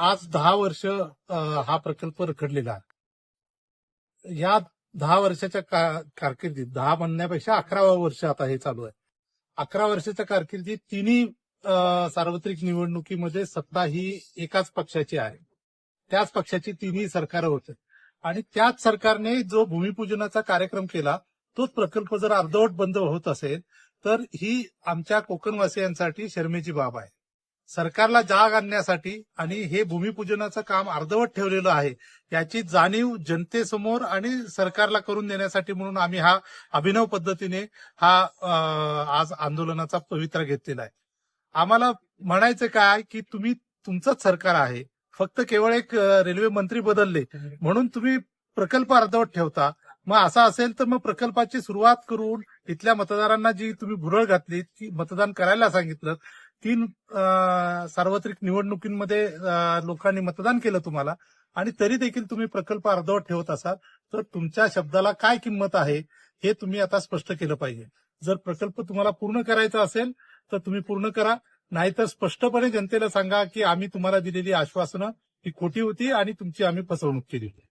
आज दहा वर्ष हा प्रकल्प रखडलेला आहे. या दहा वर्षाच्या कारकिर्दीत दहा म्हणण्यापेक्षा अकरावा वर्ष आता हे चालू आहे. अकरा वर्षाच्या कारकिर्दीत तिन्ही सार्वत्रिक निवडणुकीमध्ये सत्ता ही एकाच पक्षाची आहे. त्याच पक्षाची तिन्ही सरकार होते. आणि त्याच सरकारने जो भूमिपूजनाचा कार्यक्रम केला तोच प्रकल्प जर अर्धवट बंद होत असेल तर ही आमच्या कोकणवासियांसाठी शर्मेची बाब आहे. सरकारला जाग आणण्यासाठी आणि हे भूमिपूजनाचं काम अर्धवट ठेवलेलं आहे याची जाणीव जनतेसमोर आणि सरकारला करून देण्यासाठी म्हणून आम्ही हा अभिनव पद्धतीने हा आज आंदोलनाचा पवित्रा घेतलेला आहे. आम्हाला म्हणायचं काय की तुम्ही तुमचंच सरकार आहे फक्त केवळ एक रेल्वे मंत्री बदलले म्हणून तुम्ही प्रकल्प अर्धवट ठेवता. मग असं असेल तर मग प्रकल्पाची सुरुवात करून इथल्या मतदारांना जी तुम्ही भुरळ घातली की मतदान करायला सांगितलं तीन सार्वत्रिक निवडणुकीमध्ये लोकांनी मतदान केलं तुम्हाला आणि तरी देखील तुम्ही प्रकल्प अर्धवट ठेवत असाल तर तुमच्या शब्दाला काय किंमत आहे हे तुम्ही आता स्पष्ट केलं पाहिजे. जर प्रकल्प तुम्हाला पूर्ण करायचा असेल तर तुम्ही पूर्ण करा. नाहीतर स्पष्टपणे जनतेला सांगा की आम्ही तुम्हाला दिलेली आश्वासनं ही खोटी होती आणि तुमची आम्ही फसवणूक केली होती.